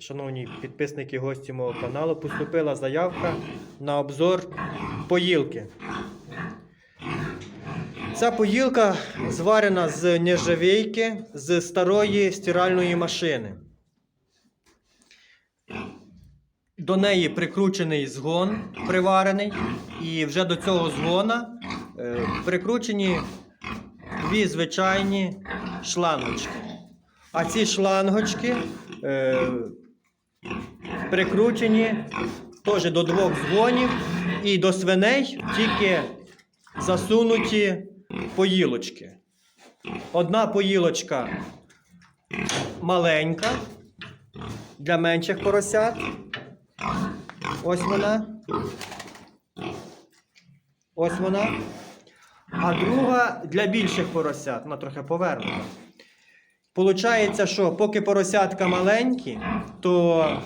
шановні підписники, гості мого каналу, поступила заявка на обзор поїлки. Ця поїлка зварена з нержавійки з старої стиральної машини. До неї прикручений згон приварений, і вже до цього згона е, прикручені дві звичайні шлангочки. А ці шлангочки е, прикручені теж до двох згонів і до свиней тільки засунуті поїлочки. Одна поїлочка маленька для менших поросят. Ось вона. Ось вона. А друга для більших поросят. Вона трохи повернута. Получається, що поки поросятка маленькі, то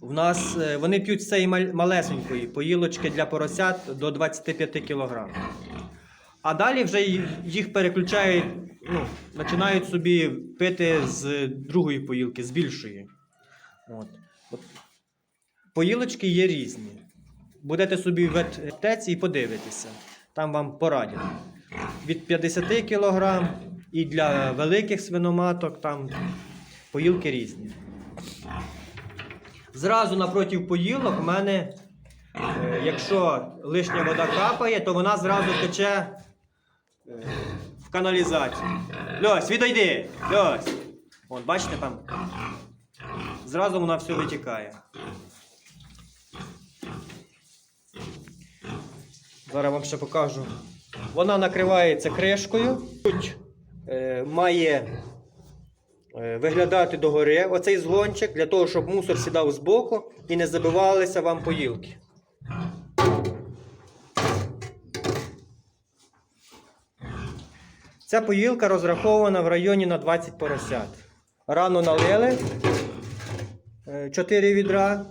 в нас е, вони п'ють з цієї малесенької поїлочки для поросят до 25 кг. А далі вже їх переключають, ну, починають собі пити з другої поїлки, з більшої. От. Поїлочки є різні. Будете собі в аптеці і подивитеся. Там вам порадять. Від 50 кг і для великих свиноматок там поїлки різні. Зразу напроти поїлок у мене, е, якщо лишня вода капає, то вона зразу тече е, в каналізацію. Льось, відійди! Льось! От, бачите там? Зразу вона все витікає. Зараз вам ще покажу. Вона накривається кришкою. Тут е, має е, виглядати догори оцей згончик для того, щоб мусор сідав збоку і не забивалися вам поїлки. Ця поїлка розрахована в районі на 20 поросят. Рано налили 4 відра,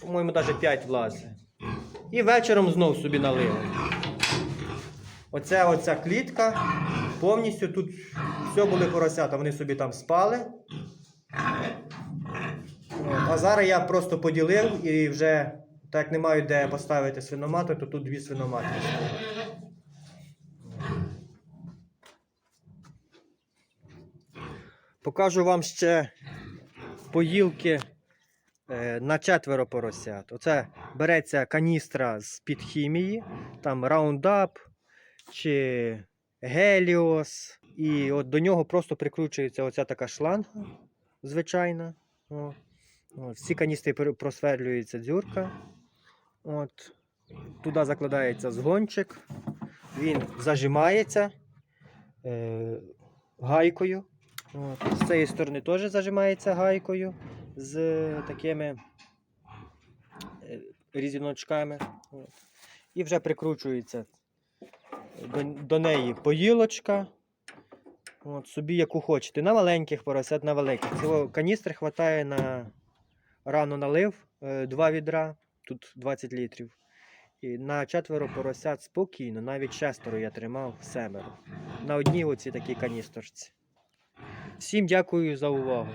по-моєму, навіть 5 влазить. І вечором знов собі налили. Оця оця клітка повністю тут все були поросята, вони собі там спали. А зараз я просто поділив і вже, так як не маю де поставити свиномату, то тут дві свиноматки. Покажу вам ще поїлки е, на четверо поросят. Оце береться каністра з-під хімії, там Roundup чи Helios. І от до нього просто прикручується оця така шланга звичайна. О. Всі каністри пр- просверлюється дзюрка. От. Туди закладається згончик. Він зажимається е, гайкою. От. З цієї сторони теж зажимається гайкою з такими е, різіночками. От. І вже прикручується до, до неї поїлочка. От, собі яку хочете. На маленьких поросят, на великих. Цього каністри вистачає на рано налив е, два відра, тут 20 літрів. І на четверо поросят спокійно, навіть шестеро я тримав семеро. На одній оці такій каністорці. Всім дякую за увагу.